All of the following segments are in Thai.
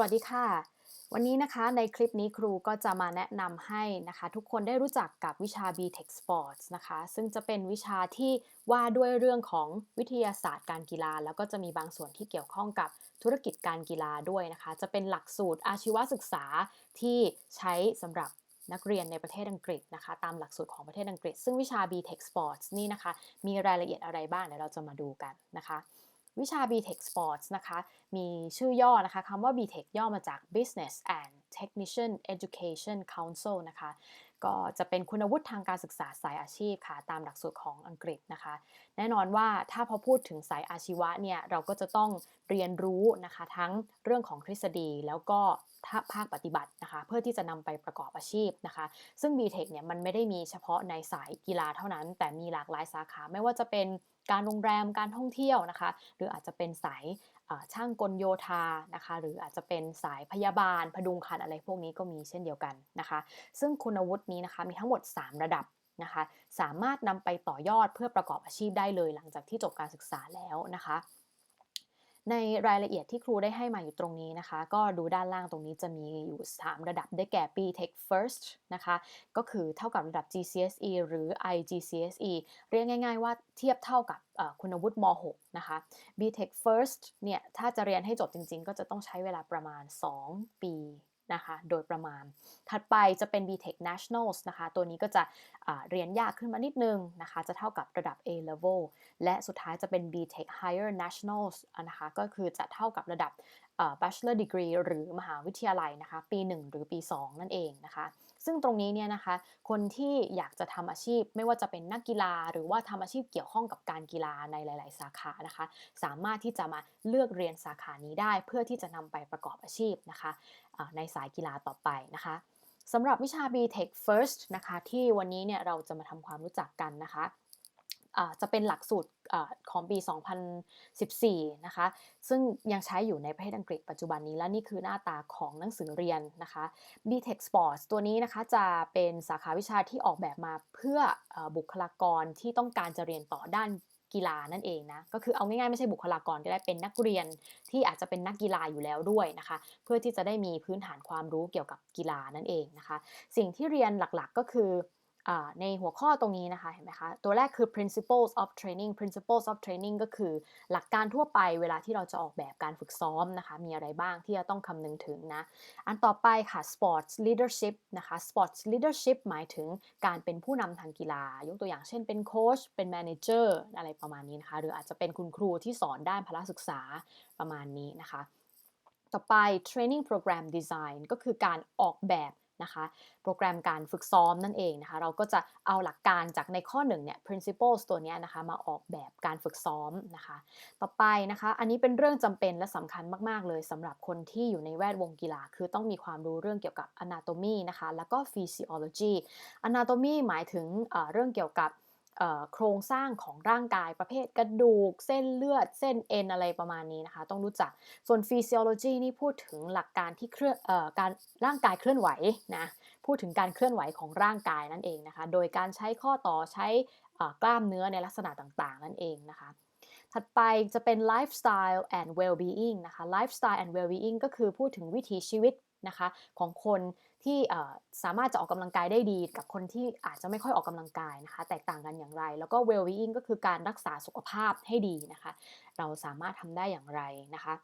วัสดีค่ะ วันนี้นะคะในคลิปนี้ครูก็จะมาแนะนำให้นะคะ ทุกคนได้รู้จักกับวิชา BTech Sports นะคะ ซึ่งจะเป็นวิชาที่ว่าด้วยเรื่องของวิทยาศาสตร์การกีฬา แล้วก็จะมีบางส่วนที่เกี่ยวข้องกับธุรกิจการกีฬาด้วยนะคะ จะเป็นหลักสูตรอาชีวศึกษาที่ใช้สำหรับนักเรียนในประเทศอังกฤษนะคะ ตามหลักสูตรของประเทศอังกฤษ ซึ่งวิชา BTech Sports นี่นะคะ มีรายละเอียดอะไรบ้างเดี๋ยวเราจะมาดูกันนะคะ วิชา BTech Sports นะคะ มีชื่อย่อนะคะคำว่า BTech ย่อมาจาก Business and Technician Education Council นะคะ ก็จะเป็นคุณวุฒิทางการศึกษาสายอาชีพค่ะ ตามหลักสูตรของอังกฤษนะคะ แน่นอนว่าถ้าพอพูดถึงสายอาชีวะเนี่ย เราก็จะต้องเรียนรู้นะคะ ทั้งเรื่องของทฤษฎีแล้วก็ภาคปฏิบัตินะคะ เพื่อที่จะนำไปประกอบอาชีพนะคะ ซึ่ง BTech เนี่ยมันไม่ได้มีเฉพาะในสายกีฬาเท่านั้น แต่มีหลากหลายสาขาไม่ว่าจะเป็น การโรงแรมการท่องเที่ยวนะคะ หรืออาจจะเป็นสายช่างกลโยธานะคะ หรืออาจจะเป็นสายพยาบาลพดุงคันอะไรพวกนี้ก็มีเช่นเดียวกันนะคะ ซึ่งคุณวุฒินี้นะคะมีทั้งหมด 3 ระดับนะคะ สามารถนำไปต่อยอดเพื่อประกอบอาชีพได้เลยหลังจากที่จบการศึกษาแล้วนะคะ ในรายละเอียดที่ครูได้ให้มาอยู่ตรงนี้นะคะ ก็ดูด้านล่างตรงนี้จะมีอยู่ 3 ระดับได้แก่ BTech First นะคะ ก็คือเท่ากับระดับ GCSE หรือ IGCSE เรียกง่าย ๆ ว่าเทียบเท่ากับคุณวุฒิม .6 นะคะ BTech First เนี่ย ถ้าจะเรียนให้จบจริง ๆ ก็จะต้องใช้เวลาประมาณ 2 ปี นะคะโดยประมาณ ถัดไปจะเป็น BTech Nationals นะคะ ตัวนี้ก็จะเรียนยากขึ้นมานิดนึงนะคะ จะเท่ากับระดับ A level และสุดท้ายจะเป็น BTech Higher Nationals นะคะ ก็คือจะเท่ากับระดับ Bachelor Degree หรือมหาวิทยาลัยนะคะ ปี 1 หรือปี 2 นั่นเองนะคะ ซึ่งตรงนี้เนี่ยนะคะ คนที่อยากจะทำอาชีพไม่ว่าจะเป็นนักกีฬา หรือว่าทำอาชีพเกี่ยวข้องกับการกีฬาในหลาย ๆ สาขานะคะ สามารถที่จะมาเลือกเรียนสาขานี้ได้ เพื่อที่จะนำไปประกอบอาชีพนะคะในสายกีฬาต่อไปนะคะสำหรับวิชา BTech First นะคะที่วันนี้เนี่ยเราจะมาทำความรู้จักกันนะคะ จะเป็นหลักสูตรของปี 2014 นะคะ ซึ่งยังใช้อยู่ในประเทศอังกฤษปัจจุบันนี้ และนี่คือหน้าตาของหนังสือเรียนนะคะ BTech Sports ตัวนี้นะคะจะเป็นสาขาวิชาที่ออกแบบมาเพื่อบุคลากรที่ต้องการจะเรียนต่อด้านกีฬานั่นเองนะ ก็คือเอาง่ายๆไม่ใช่บุคลากรก็ได้เป็นนักเรียนที่อาจจะเป็นนักกีฬาอยู่แล้วด้วยนะคะ เพื่อที่จะได้มีพื้นฐานความรู้เกี่ยวกับกีฬานั่นเองนะคะ สิ่งที่เรียนหลักๆก็คือ ในหัวข้อตรงนี้นะคะ เห็นไหมคะ ตัวแรกคือ principles of training principles of training ก็คือหลักการทั่วไปเวลาที่เราจะออกแบบการฝึกซ้อมนะคะ มีอะไรบ้างที่จะต้องคำนึงถึงนะ อันต่อไปค่ะ sports leadership นะคะ sports leadership หมายถึงการเป็นผู้นำทางกีฬา ยกตัวอย่างเช่นเป็นโค้ช เป็น manager อะไรประมาณนี้นะคะ หรืออาจจะเป็นคุณครูที่สอนด้านพละศึกษาประมาณนี้นะคะ ต่อไป training program design ก็คือการออกแบบ นะคะ โปรแกรมการฝึกซ้อมนั่นเองนะคะ เราก็จะเอาหลักการจากในข้อ1เนี่ย principles ตัวนี้นะคะ มาออกแบบการฝึกซ้อมนะคะ ต่อไปนะคะ อันนี้เป็นเรื่องจำเป็นและสำคัญมาก ๆ เลยสำหรับคนที่อยู่ในแวดวงกีฬา คือต้องมีความรู้เรื่องเกี่ยวกับ anatomy นะคะ แล้วก็ physiology anatomy หมายถึงเรื่องเกี่ยวกับ โครงสร้างของร่างกายประเภทกระดูก เส้นเลือด เส้นเอ็นอะไรประมาณนี้นะคะ ต้องรู้จักส่วน physiology นี่พูดถึงหลักการที่เคลื่อนการร่างกายเคลื่อนไหวนะพูดถึงการเคลื่อนไหวของร่างกายนั่นเองนะคะ โดยการใช้ข้อต่อใช้กล้ามเนื้อในลักษณะต่างๆ นั่นเองนะคะ ถัดไปจะเป็น lifestyle and well-being นะคะ lifestyle and well-being ก็คือพูดถึงวิถีชีวิตนะคะของคน ที่สามารถจะออกกำลังกายได้ดีกับคนที่อาจจะไม่ค่อยออกกำลังกายนะคะ แตกต่างกันอย่างไร แล้วก็ well-being ก็คือการรักษาสุขภาพให้ดีนะคะ เราสามารถทำได้อย่างไรนะคะ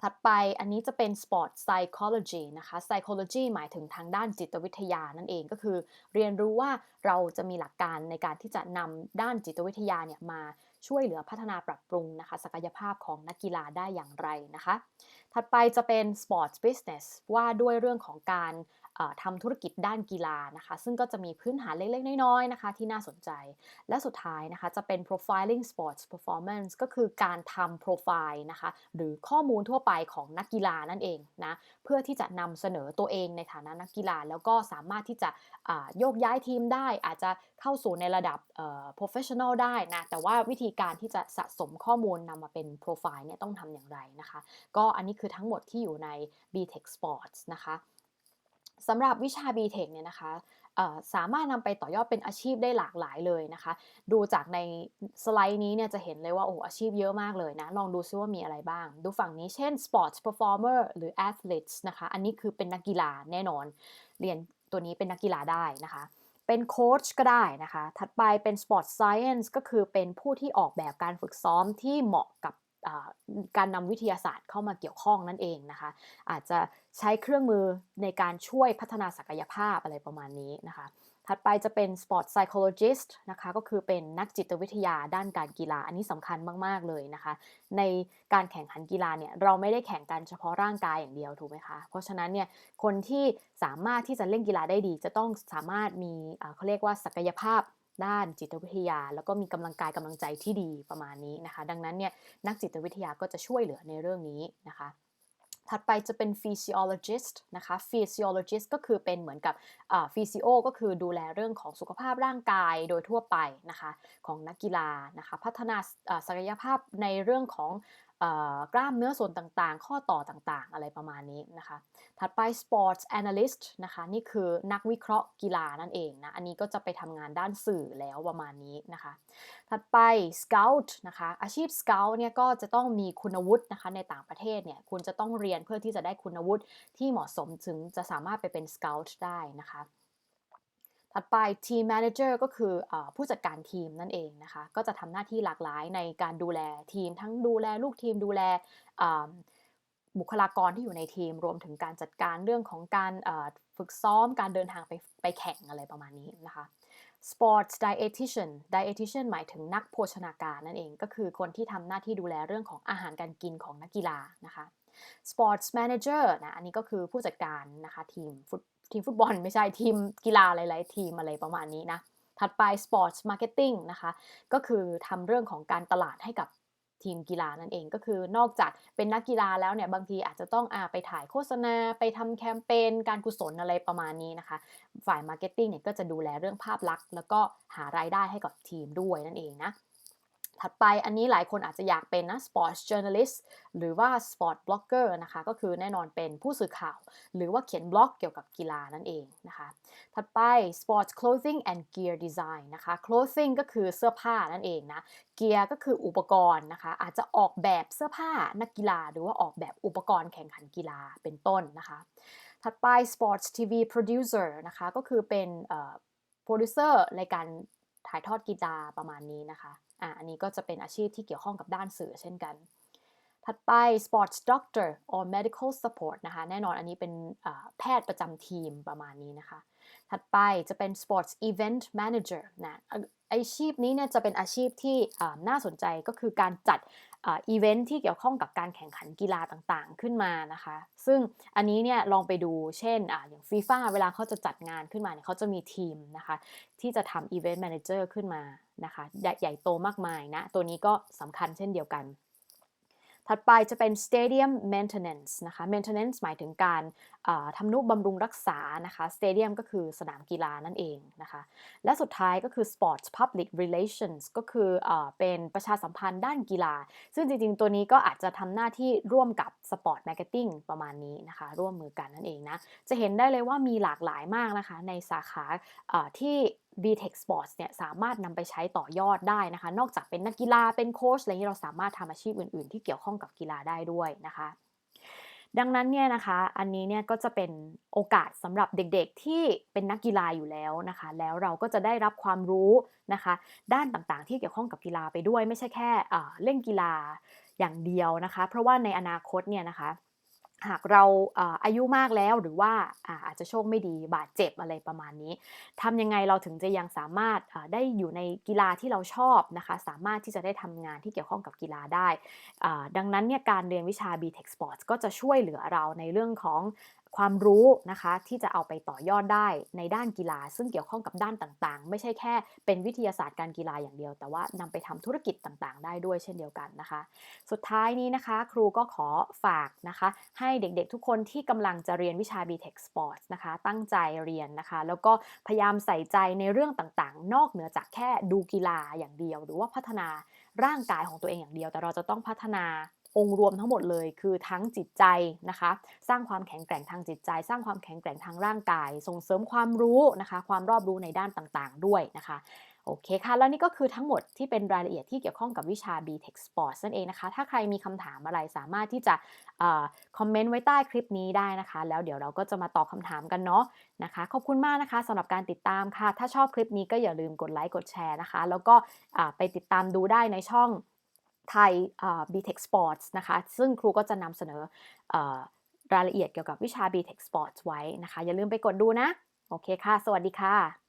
ถัดไปอันนี้จะเป็น sport psychology นะคะ psychology หมายถึงทางด้านจิตวิทยานั่นเองก็คือ เรียนรู้ว่าเราจะมีหลักการในการที่จะนำด้านจิตวิทยาเนี่ยมา ช่วยเหลือพัฒนาปรับปรุงนะคะศักยภาพของนักกีฬาได้อย่างไรนะคะ ถัดไปจะเป็น sports business ว่าด้วยเรื่องของการทำธุรกิจด้านกีฬานะคะ ซึ่งก็จะมีพื้นฐานเล็กๆ น้อยๆนะคะ ที่น่าสนใจ และสุดท้ายนะคะ จะเป็น profiling sports performance ก็คือการทำโปรไฟล์นะคะ หรือข้อมูลทั่วไปของนักกีฬานั่นเองนะ เพื่อที่จะนำเสนอตัวเองในฐานะนักกีฬา แล้วก็สามารถที่จะโยกย้ายทีมได้ อาจจะเข้าสู่ในระดับ professional ได้นะ แต่ว่าวิธีการที่จะสะสมข้อมูลนำมาเป็นโปรไฟล์เนี่ยต้องทำอย่างไรนะคะ ก็อันนี้คือทั้งหมดที่อยู่ใน BTech Sports นะคะสำหรับวิชา BTech เนี่ยนะคะสามารถนำไปต่อยอดเป็นอาชีพได้หลากหลายเลยนะคะ ดูจากในสไลด์นี้เนี่ยจะเห็นเลยว่าโอ้โหอาชีพเยอะมากเลยนะ ลองดูซิว่ามีอะไรบ้าง ดูฝั่งนี้เช่น sports performer หรือ athletes นะคะ อันนี้คือเป็นนักกีฬาแน่นอน เรียนตัวนี้เป็นนักกีฬาได้นะคะ เป็นโค้ชก็ได้นะคะ ถัดไปเป็น sport science ก็คือเป็นผู้ที่ออกแบบการฝึกซ้อมที่เหมาะกับการนำวิทยาศาสตร์เข้ามาเกี่ยวข้องนั่นเองนะคะ อาจจะใช้เครื่องมือในการช่วยพัฒนาศักยภาพอะไรประมาณนี้นะคะ ถัดไปจะเป็น sport psychologist นะคะ ก็คือเป็นนักจิตวิทยาด้านการกีฬา อันนี้สำคัญมาก ๆ เลยนะคะ ในการแข่งขันกีฬาเนี่ยเราไม่ได้แข่งกันเฉพาะร่างกายอย่างเดียวถูกไหมคะ เพราะฉะนั้นเนี่ยคนที่สามารถที่จะเล่นกีฬาได้ดี จะต้องสามารถมีเขาเรียกว่าศักยภาพด้านจิตวิทยา แล้วก็มีกำลังกายกำลังใจที่ดีประมาณนี้นะคะ ดังนั้นเนี่ยนักจิตวิทยาก็จะช่วยเหลือในเรื่องนี้นะคะ ถัดไปจะเป็น physiologist นะคะ physiologist ก็คือเป็นเหมือนกับ physio ก็คือดูแลเรื่องของสุขภาพร่างกายโดยทั่วไปนะคะของนักกีฬานะคะ พัฒนาศักยภาพในเรื่องของ กล้ามเนื้อส่วนต่างๆ ข้อต่อต่างๆ อะไรประมาณนี้นะคะ ถัดไป sports analyst นะคะ นี่คือนักวิเคราะห์กีฬานั่นเองนะ อันนี้ก็จะไปทำงานด้านสื่อแล้วประมาณนี้นะคะ ถัดไป scout นะคะ อาชีพ scout เนี่ยก็จะต้องมีคุณวุฒินะคะ ในต่างประเทศเนี่ย คุณจะต้องเรียนเพื่อที่จะได้คุณวุฒิที่เหมาะสมถึงจะสามารถไปเป็น scout ได้นะคะ ถัดไป team manager ก็คืออผู้จัดการทีมนั่นเองนะคะ ก็จะทำหน้าที่หลากหลายในการดูแลทีม ทั้งดูแลลูกทีมดูแลบุคลากรที่อยู่ในทีม รวมถึงการจัดการเรื่องของการฝึกซ้อมการเดินทางไปไปแข่งอะไรประมาณนี้นะคะ sports dietitian dietitian หมายถึงนักโภชนาการนั่นเอง ก็คือคนที่ทำหน้าที่ดูแลเรื่องของอาหารการกินของนักกีฬานะคะ sports manager นะอันนี้ก็คือผู้จัดการนะคะทีมฟุตทีมฟุตบอลไม่ใช่ทีมกีฬาหลายๆ ทีมอะไรประมาณนี้นะ ถัดไป sports marketing นะคะ ก็คือทำเรื่องของการตลาดให้กับทีมกีฬานั่นเองก็คือนอกจากเป็นนักกีฬาแล้วเนี่ยบางทีอาจจะต้องอาไปถ่ายโฆษณาไปทำแคมเปญการกุศลอะไรประมาณนี้นะคะ ฝ่ายมาร์เก็ตติ้งเนี่ยก็จะดูแลเรื่องภาพลักษณ์ แล้วก็หารายได้ให้กับทีมด้วยนั่นเองนะ ถัดไปอันนี้หลายคนอาจจะอยากเป็นนะ sports journalist หรือว่า sport blogger นะคะ ก็คือแน่นอนเป็นผู้สื่อข่าว หรือว่าเขียนบล็อกเกี่ยวกับกีฬานั่นเองนะคะ ถัดไป sports clothing and gear design นะคะ clothing ก็คือเสื้อผ้านั่นเองนะ gear ก็คืออุปกรณ์นะคะ อาจจะออกแบบเสื้อผ้านักกีฬา หรือว่าออกแบบอุปกรณ์แข่งขันกีฬาเป็นต้นนะคะ ถัดไป sports TV producer นะคะ ก็คือเป็นโปรดิวเซอร์ในการถ่ายทอดกีฬาประมาณนี้นะคะ อะอันนี้ก็จะเป็นอาชีพที่เกี่ยวข้องกับด้านสื่อเช่นกัน ถัดไป sports doctor or medical support นะคะ แน่นอนอันนี้เป็นแพทย์ประจำทีมประมาณนี้นะคะ ถัดไปจะเป็น sports event manager นะอาชีพนี้เนี่ยจะเป็นอาชีพที่น่าสนใจก็คือการจัดอีเวนท์ที่เกี่ยวข้องกับการแข่งขันกีฬาต่างๆ ขึ้นมานะคะ ซึ่งอันนี้เนี่ยลองไปดูเช่นออย่างฟีฟ่าเวลาเขาจะจัดงานขึ้นมาเนี่ยเขาจะมีทีมนะคะ ที่จะทำอีเวนต์แมเนเจอร์ขึ้นมานะคะ ใหญ่โตมากมายนะ ตัวนี้ก็สำคัญเช่นเดียวกัน ถัดไปจะเป็น stadium maintenance นะคะ maintenance หมายถึงการทำนุบำรุงรักษานะคะ stadium ก็คือสนามกีฬานั่นเองนะคะ และสุดท้ายก็คือ sports public relations ก็คืออเป็นประชาสัมพันธ์ด้านกีฬา ซึ่งจริงๆ ตัวนี้ก็อาจจะทำหน้าที่ร่วมกับ sport marketing ประมาณนี้นะคะ ร่วมมือกันนั่นเองนะ จะเห็นได้เลยว่ามีหลากหลายมากนะคะ ในสาขาที่ BTech Sports เนี่ยสามารถนำไปใช้ต่อยอดได้นะคะ นอกจากเป็นนักกีฬาเป็นโค้ชอะไรนี้เราสามารถทำอาชีพอื่น ๆ ที่เกี่ยวข้องกับกีฬาได้ด้วยนะคะ ดังนั้นเนี่ยนะคะอันนี้เนี่ยก็จะเป็นโอกาสสำหรับเด็กๆที่เป็นนักกีฬาอยู่แล้วนะคะ แล้วเราก็จะได้รับความรู้นะคะ ด้านต่างๆ ที่เกี่ยวข้องกับกีฬาไปด้วย ไม่ใช่แค่เล่นกีฬาอย่างเดียวนะคะ เพราะว่าในอนาคตเนี่ยนะคะ หากเราอายุมากแล้วหรือว่าอาจจะโชคไม่ดีบาดเจ็บอะไรประมาณนี้ทำยังไงเราถึงจะยังสามารถได้อยู่ในกีฬาที่เราชอบนะคะสามารถที่จะได้ทำงานที่เกี่ยวข้องกับกีฬาได้ ดังนั้นเนี่ยการเรียนวิชา BTech Sports ก็จะช่วยเหลือเราในเรื่องของ ความรู้นะคะที่จะเอาไปต่อยอดได้ในด้านกีฬา ซึ่งเกี่ยวข้องกับด้านต่างๆ ไม่ใช่แค่เป็นวิทยาศาสตร์การกีฬาอย่างเดียว แต่ว่านำไปทำธุรกิจต่างๆ ได้ด้วยเช่นเดียวกันนะคะ สุดท้ายนี้นะคะ ครูก็ขอฝากนะคะ ให้เด็กๆทุกคนที่กำลังจะเรียนวิชา BTech Sports นะคะ ตั้งใจเรียนนะคะ แล้วก็พยายามใส่ใจในเรื่องต่างๆ นอกเหนือจากแค่ดูกีฬาอย่างเดียว หรือว่าพัฒนาร่างกายของตัวเองอย่างเดียว แต่เราจะต้องพัฒนา องค์รวมทั้งหมดเลยคือทั้งจิตใจนะคะ สร้างความแข็งแกร่งทางจิตใจ สร้างความแข็งแกร่งทางร่างกาย ส่งเสริมความรู้นะคะ ความรอบรู้ในด้านต่างๆ ด้วยนะคะโอเคค่ะ แล้วนี่ก็คือทั้งหมดที่เป็นรายละเอียดที่เกี่ยวข้องกับวิชา B-Tech Sports นั่นเองนะคะ ถ้าใครมีคำถามอะไรสามารถที่จะคอมเมนต์ไว้ใต้คลิปนี้ได้นะคะ แล้วเดี๋ยวเราก็จะมาตอบคำถามกันเนาะนะคะ ขอบคุณมากนะคะสำหรับการติดตามค่ะ ถ้าชอบคลิปนี้ก็อย่าลืมกดไลค์กดแชร์นะคะ แล้วก็ไปติดตามดูได้ในช่อง ไทย B-Tech Sports นะคะ ซึ่งครูก็จะนำเสนอรายละเอียดเกี่ยวกับวิชา B-Tech Sports ไว้นะคะ อย่าลืมไปกดดูนะ โอเคค่ะ สวัสดีค่ะ